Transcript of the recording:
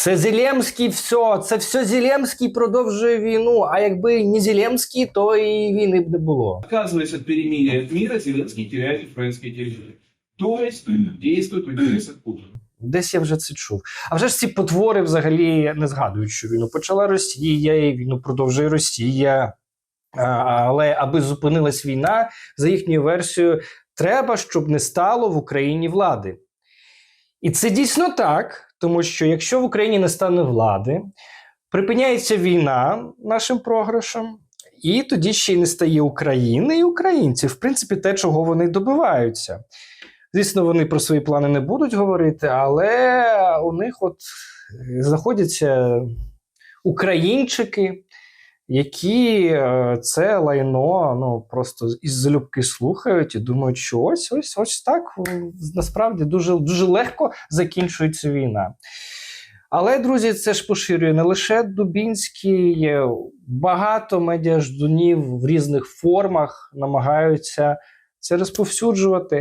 Це Зелемський, все, це все Зелемський продовжує війну. А якби не Зелемський, то і війни б не було. Отказываясь от перемирия от мира, Зеленский теряет украинские территории. То есть действует в интересах Путина. Десь я вже це чув. А вже ж ці потвори взагалі не згадують, що війну почала Росія, і війну продовжує Росія. Але аби зупинилась війна, за їхньою версією, треба, щоб не стало в Україні влади. І це дійсно так, тому що якщо в Україні не стане влади, припиняється війна нашим програшем, і тоді ще й не стає України і українців. В принципі, те, чого вони добиваються. Звісно, вони про свої плани не будуть говорити, але у них от е, знаходяться українчики, які е, це лайно ну, просто із залюбки слухають і думають, що ось ось ось так насправді дуже, дуже легко закінчується війна. Але, друзі, це ж поширює не лише Дубінський, багато медіаждунів в різних формах намагаються це розповсюджувати.